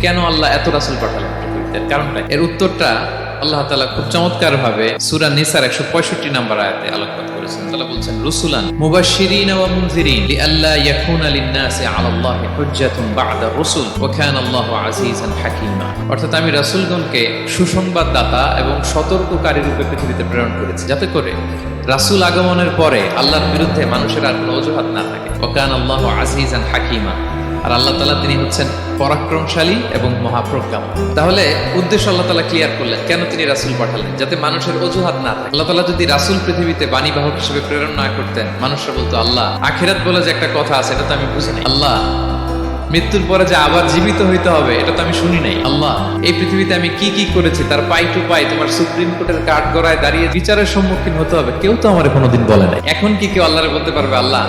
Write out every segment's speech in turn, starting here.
কেন আল্লাহ এত রাসূল পাঠালেন পৃথিবীতে? কারণটা এর উত্তরটা আল্লাহ তাআলা খুব চমৎকার ভাবে সূরা নিসার 165 নম্বর আয়াতে আলোকপাত অর্থাৎ আমি রাসূলগণকে সুসংবাদদাতা এবং সতর্ককারী রূপে পৃথিবীতে প্রেরণ করেছি। যাতে করে রাসূল আগমনের পরে আল্লাহর বিরুদ্ধে মানুষের আর অজুহাত না থাকে। ওয়া আজিজান হাকীমা। আর আল্লাহ তালা তিনি হচ্ছেন পরাক্রমশালী এবং মহাপ্রজ্ঞাম। তাহলে উদ্দেশ্য আল্লাহ তালা ক্লিয়ার করলেন, কেন তিনি রাসুল পাঠালেন? যাতে মানুষের অজুহাত না থাকে। আল্লাহ তালা যদি রাসুল পৃথিবীতে বাণীবাহক হিসেবে প্রেরণ না করতেন, মানুষরা বলতো, আল্লাহ, আখেরাত বলে যে একটা কথা আছে, এটা তো আমি বুঝি নাই। আল্লাহ, মৃত্যুর পরে যে আবার জীবিত হইতে হবে, এটা তো আমি শুনি নাই। আল্লাহ, এই পৃথিবীতে আমি কি কি করেছি, তার পাই টু পাই তোমার সুপ্রিম কোর্টের কাঠ গড়ায় দাঁড়িয়ে বিচারের সম্মুখীন হতে হবে, কেউ তো আমার কোনোদিন বলে নাই। এখন কি কেউ আল্লাহরে বলতে পারবে, আল্লাহ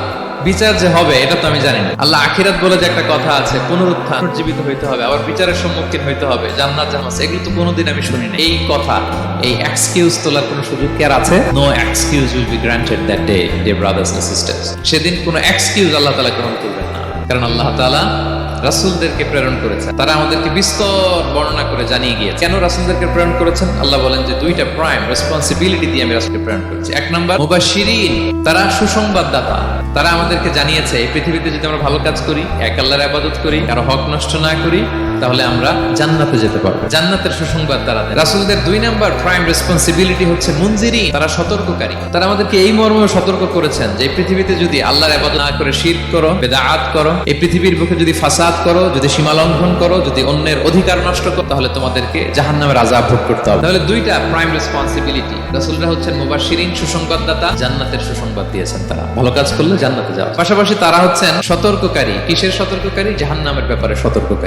বিচার যে হবে, এটা তো আমি জানি না। আল্লাহ আখিরাত বলে যে একটা কথা আছে, পুনরুত্থান, জীবিত হইতে হবে, আবার বিচারের সম্মুখীন হইতে হবে, জান্নাত জাহান্নাম এগুলো তো কোনোদিন আমি শুনি না এই কথা, এই এক্সকিউজ তোলার কোনো সুযোগ কি আর আছে? No excuse will be granted that day day brothers and sisters সেদিন কোনো এক্সকিউজ আল্লাহ তাআলা গ্রহণ করবেন না। কারণ আল্লাহ তাআলা রাসূলদেরকে প্রেরণ করেছেন। তারা আমাদেরকে বিস্তর বর্ণনা করে জানিয়ে গিয়েছে। কেন রাসূলদেরকে প্রেরণ করেছেন? আল্লাহ বলেন যে দুইটা প্রাইম রেসপন্সিবিলিটি দিয়ে আমি রাসূলকে প্রেরণ করেছি। এক নাম্বার, মুবাশশিরিন, তারা সুসংবাদদাতা। তারা আমাদেরকে জানিয়েছে, এই পৃথিবীতে যদি আমরা ভালো কাজ করি, এক আল্লাহর ইবাদত করি, কারও হক নষ্ট না করি, তাহলে আমরা জান্নাতে যেতে পারব। জান্নাতের সুসংবাদ তারা রাসূলদের দুই নাম্বার প্রাইম রেসপন্সিবিলিটি হচ্ছে মুনজিরি তারা সতর্ককারী। তারা আমাদেরকে এই মর্মে সতর্ক করেছেন যে পৃথিবীতে যদি আল্লাহর ইবাদত না করে শিরক করো বেদাআত করো, এই পৃথিবীর বুকে যদি ফাসাদ করো, যদি সীমা লঙ্ঘন করো, যদি অন্যের অধিকার নষ্ট করো, তাহলে তোমাদেরকে জাহান জাহান্নামের রাজা ভোগ করতে হবে। তাহলে দুইটা প্রাইম রেসপন্সিবিলিটি রাসুলরা হচ্ছেন মুবাশশিরিন, সুসংবাদদাতা, জান্নাতের সুসংবাদ দিয়েছেন তারা। ভালো কাজ করলে জান্নাতে যাওয়া পাশাপাশি তারা হচ্ছেন সতর্ককারী। কিসের সতর্ককারী? জাহান নামের ব্যাপারে সতর্ককারী।